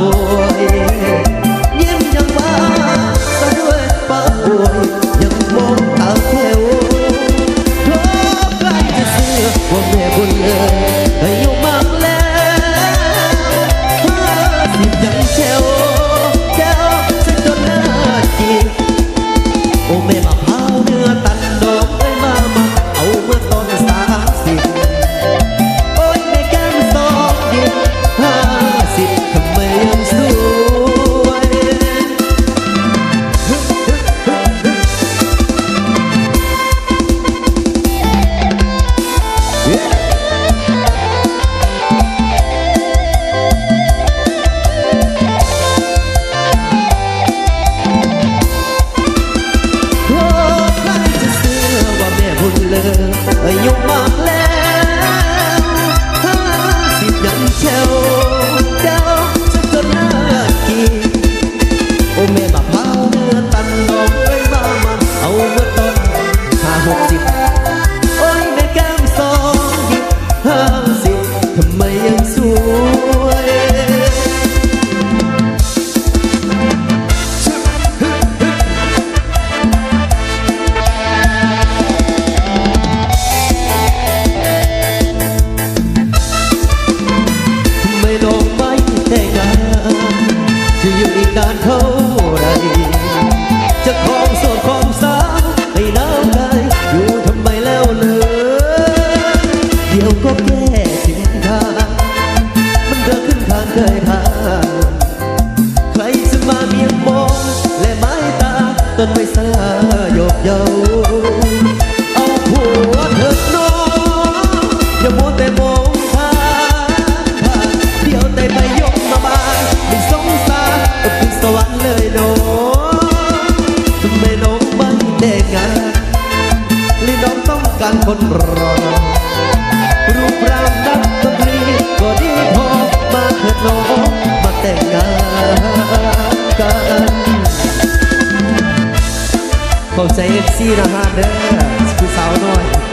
buổi ใครจะมาเมียงมองและไม้ตาต้นไม้สลาหยบเยาเอาผัวเถิดน้องอย่ามัวแต่มองผ่านผ่านเดี๋ยวแต่ไปยกมาบานไม่สงสารก็ขึ้นสวรรค์เลยน้องทำไมน้องม่นแดงงานหรือน้องต้องการคนรอ ใจเอฟซีนะฮะเด้อคือสาวน้อย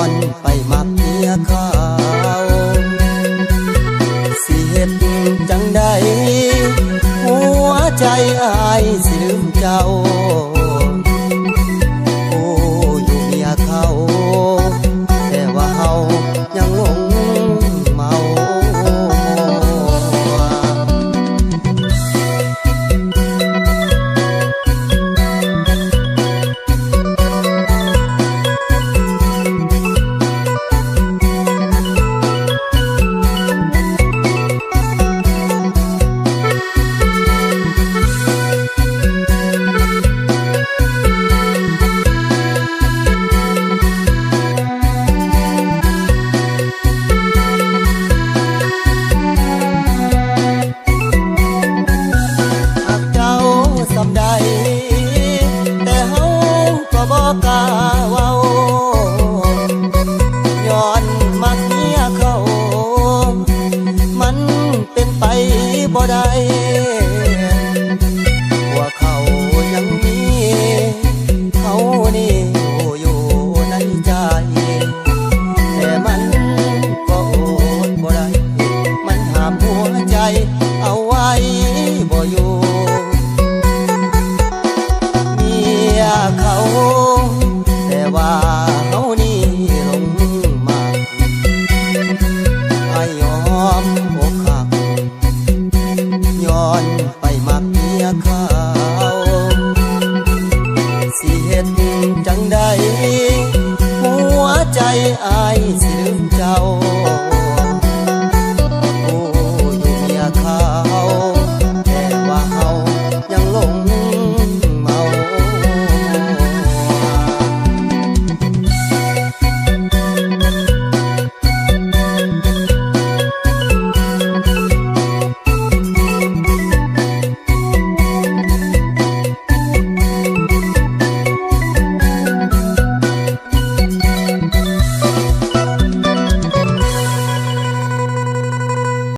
อนไปมาเพียเขาสิเหตุจังใดหัวใจอายสิลืมเจ้า